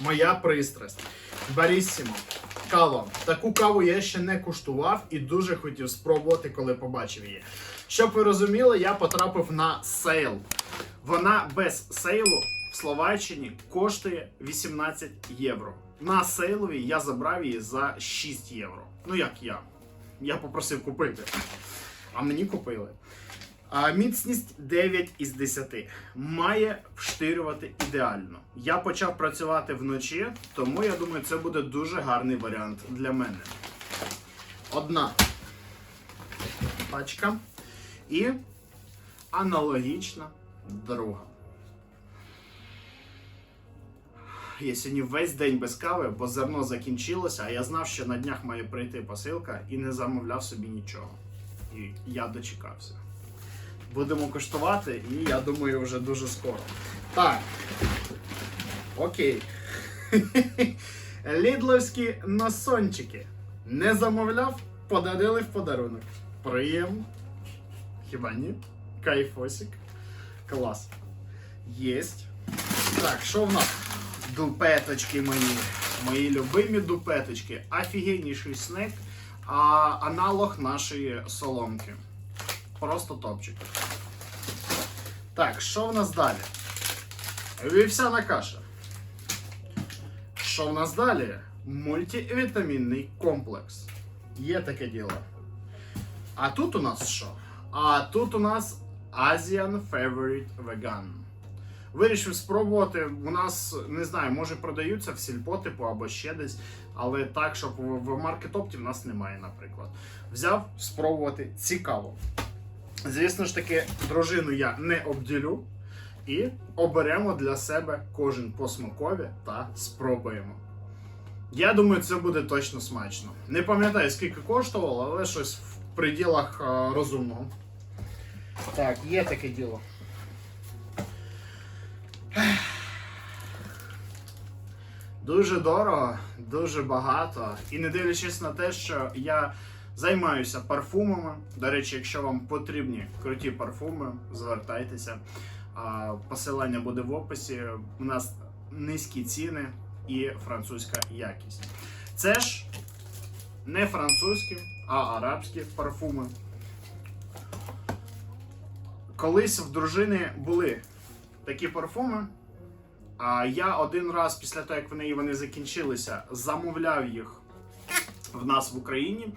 моя пристрасть. Баріссімо. Кава. Таку каву я ще не куштував і дуже хотів спробувати, коли побачив її. Щоб ви розуміли, я потрапив на сейл. Вона без сейлу в Словаччині коштує 18 євро. На сейлові я забрав її за 6 євро. Ну як я? Я попросив купити. А мені купили. А міцність 9 із 10. Має вштирювати ідеально. Я почав працювати вночі, тому я думаю, це буде дуже гарний варіант для мене. Одна пачка і аналогічна друга. Я сьогодні весь день без кави, бо зерно закінчилося, а я знав, що на днях має прийти посилка і не замовляв собі нічого. І я дочекався. Будемо коштувати, і я думаю, вже дуже скоро. Так. Окей. Лідловські носончики. Не замовляв, подарили в подарунок. Приємно. Хіба ні? Кайфосик. Клас. Єсть. Так, що в нас? Дупеточки мої. Мої любимі дупеточки. Офігенніший снек, а аналог нашої соломки. Просто топчик. Так, що в нас далі? Вівсяна каша. Що в нас далі? Мультивітамінний комплекс. Є таке діло. А тут у нас що? А тут у нас Asian Favorite Vegan. Вирішив спробувати. У нас не знаю, може продаються в сільпо типу або ще десь, але так, щоб в, маркетопті в нас немає, наприклад. Взяв спробувати цікаво. Звісно ж таки, дружину я не обділю. І оберемо для себе кожен по смакові та спробуємо. Я думаю, це буде точно смачно. Не пам'ятаю, скільки коштувало, але щось в пределах е, розумного. Так, є таке діло. Дуже дорого, дуже багато. І не дивлячись на те, що я займаюся парфумами. До речі, якщо вам потрібні круті парфуми, звертайтеся. Посилання буде в описі. У нас низькі ціни і французька якість. Це ж не французькі, а арабські парфуми. Колись в дружини були такі парфуми. А я один раз після того, як в вони закінчилися, замовляв їх в нас в Україні.